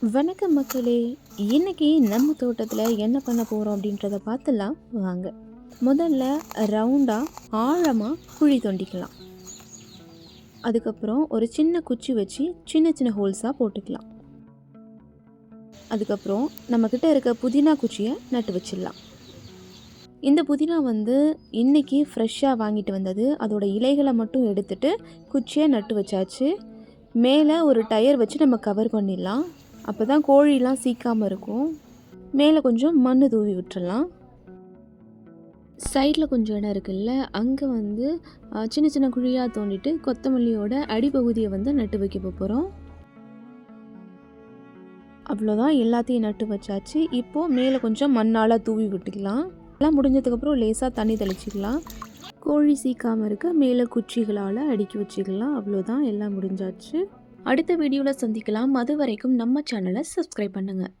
வணக்கம் மக்களே இன்னைக்கு நம்ம தோட்டத்தில் என்ன பண்ண போகிறோம் அப்படின்றத பார்த்துலாம் வாங்க. முதல்ல ரவுண்டாக ஆழமாக குழி தோண்டிக்கலாம். அதுக்கப்புறம் ஒரு சின்ன குச்சி வச்சு சின்ன சின்ன ஹோல்ஸாக போட்டுக்கலாம். அதுக்கப்புறம் நம்மக்கிட்ட இருக்க புதினா குச்சியை நட்டு வச்சிடலாம். இந்த புதினா வந்து இன்றைக்கி ஃப்ரெஷ்ஷாக வாங்கிட்டு வந்தது. அதோட இலைகளை மட்டும் எடுத்துகிட்டு குச்சியை நட்டு வச்சாச்சு. மேலே ஒரு டயர் வச்சு நம்ம கவர் பண்ணிடலாம். அப்போ தான் கோழிலாம் சீக்காமல் இருக்கும். மேலே கொஞ்சம் மண் தூவி விட்டுடலாம் சைடில் கொஞ்சம் இடம் இருக்குல்ல அங்கே வந்து சின்ன சின்ன குழியாக தோண்டிட்டு கொத்தமல்லியோட அடிப்பகுதியை வந்து நட்டு வைக்க போகிறோம் அவ்வளோதான் எல்லாத்தையும் நட்டு வச்சாச்சு. இப்போது மேலே கொஞ்சம் மண்ணால் தூவி விட்டுக்கலாம். எல்லாம் முடிஞ்சதுக்கப்புறம் லேசாக தண்ணி தெளிச்சிக்கலாம். கோழி சீக்காமல் இருக்க மேலே குச்சிகளால் அடுக்கி வச்சுக்கலாம். அவ்வளோதான் எல்லாம் முடிஞ்சாச்சு. அடுத்த வீடியோவில் சந்திக்கலாம். அது வரைக்கும் நம்ம சேனலை சப்ஸ்கிரைப் பண்ணுங்கள்